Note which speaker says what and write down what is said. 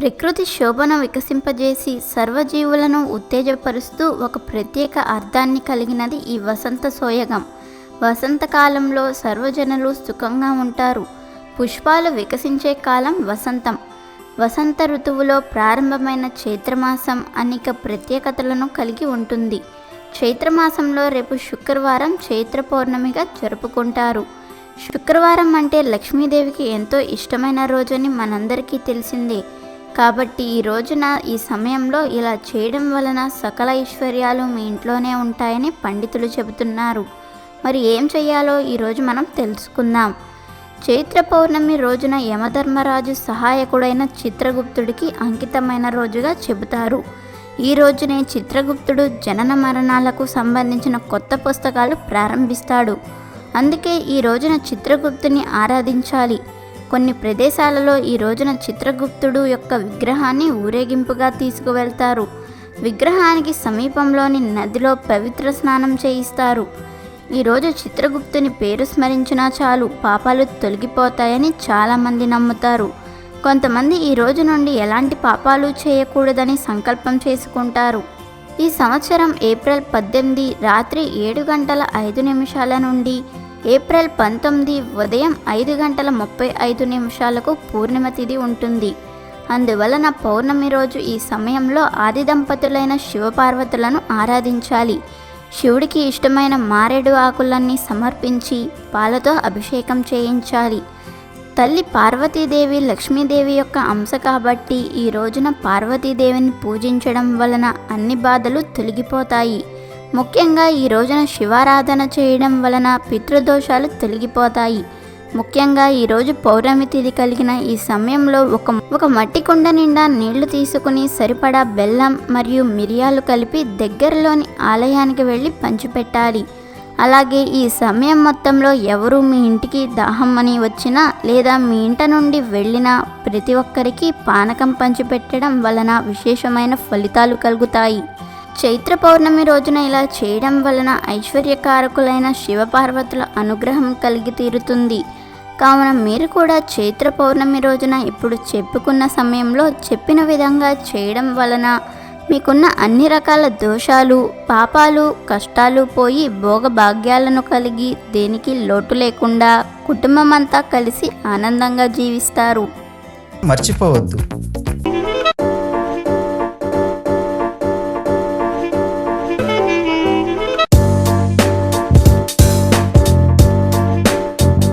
Speaker 1: ప్రకృతి శోభను వికసింపజేసి సర్వజీవులను ఉత్తేజపరుస్తూ ఒక ప్రత్యేక అర్థాన్ని కలిగినది ఈ వసంత సోయగం. వసంతకాలంలో సర్వజనులు సుఖంగా ఉంటారు. పుష్పాలు వికసించే కాలం వసంతం. వసంత ఋతువులో ప్రారంభమైన చైత్రమాసం అనేక ప్రత్యేకతలను కలిగి ఉంటుంది. చైత్రమాసంలో రేపు శుక్రవారం చైత్ర పౌర్ణమిగా జరుపుకుంటారు. శుక్రవారం అంటే లక్ష్మీదేవికి ఎంతో ఇష్టమైన రోజని మనందరికీ తెలిసిందే. కాబట్టి ఈ రోజున ఈ సమయంలో ఇలా చేయడం వలన సకల ఐశ్వర్యాలు మీ ఇంట్లోనే ఉంటాయని పండితులు చెబుతున్నారు. మరి ఏం చేయాలో ఈరోజు మనం తెలుసుకుందాం. చైత్ర పౌర్ణమి రోజున యమధర్మరాజు సహాయకుడైన చిత్రగుప్తుడికి అంకితమైన రోజుగా చెబుతారు. ఈ రోజునే చిత్రగుప్తుడు జనన మరణాలకు సంబంధించిన కొత్త పుస్తకాలు ప్రారంభిస్తాడు. అందుకే ఈ రోజున చిత్రగుప్తుని ఆరాధించాలి. కొన్ని ప్రదేశాలలో ఈ రోజున చిత్రగుప్తుడు యొక్క విగ్రహాన్ని ఊరేగింపుగా తీసుకువెళ్తారు. విగ్రహానికి సమీపంలోని నదిలో పవిత్ర స్నానం చేయిస్తారు. ఈరోజు చిత్రగుప్తుని పేరు స్మరించినా చాలు పాపాలు తొలగిపోతాయని చాలామంది నమ్ముతారు. కొంతమంది ఈ రోజు నుండి ఎలాంటి పాపాలు చేయకూడదని సంకల్పం చేసుకుంటారు. ఈ సంవత్సరం ఏప్రిల్ పద్దెనిమిది రాత్రి ఏడు గంటల ఐదు నిమిషాల నుండి ఏప్రిల్ పంతొమ్మిది ఉదయం ఐదు గంటల ముప్పై ఐదు నిమిషాలకు పూర్ణిమ తిథి ఉంటుంది. అందువలన పౌర్ణమి రోజు ఈ సమయంలో ఆది దంపతులైన శివపార్వతులను ఆరాధించాలి. శివుడికి ఇష్టమైన మారేడు ఆకులన్నీ సమర్పించి పాలతో అభిషేకం చేయించాలి. తల్లి పార్వతీదేవి లక్ష్మీదేవి యొక్క అంశ కాబట్టి ఈ రోజున పార్వతీదేవిని పూజించడం వలన అన్ని బాధలు తొలగిపోతాయి. ముఖ్యంగా ఈ రోజున శివారాధన చేయడం వలన పితృదోషాలు తొలగిపోతాయి. ముఖ్యంగా ఈరోజు పౌర్ణమి తిథి కలిగిన ఈ సమయంలో ఒక ఒక మట్టి కుండ నిండా నీళ్ళు తీసుకుని సరిపడా బెల్లం మరియు మిరియాలు కలిపి దగ్గరలోని ఆలయానికి వెళ్ళి పంచిపెట్టాలి. అలాగే ఈ సమయం మొత్తంలో ఎవరు మీ ఇంటికి దాహం అని వచ్చినా లేదా మీ ఇంట నుండి వెళ్ళినా ప్రతి ఒక్కరికి పానకం పంచిపెట్టడం వలన విశేషమైన ఫలితాలు కలుగుతాయి. చైత్ర పౌర్ణమి రోజున ఇలా చేయడం వలన ఐశ్వర్యకారకులైన శివపార్వతుల అనుగ్రహం కలిగి తీరుతుంది. కావున మీరు కూడా చైత్ర పౌర్ణమి రోజున ఇప్పుడు చెప్పుకున్న సమయంలో చెప్పిన విధంగా చేయడం వలన మీకున్న అన్ని రకాల దోషాలు పాపాలు కష్టాలు పోయి భోగభాగ్యాలను కలిగి దేనికి లోటు లేకుండా కుటుంబం అంతా కలిసి ఆనందంగా జీవిస్తారు.
Speaker 2: మర్చిపోవద్దు.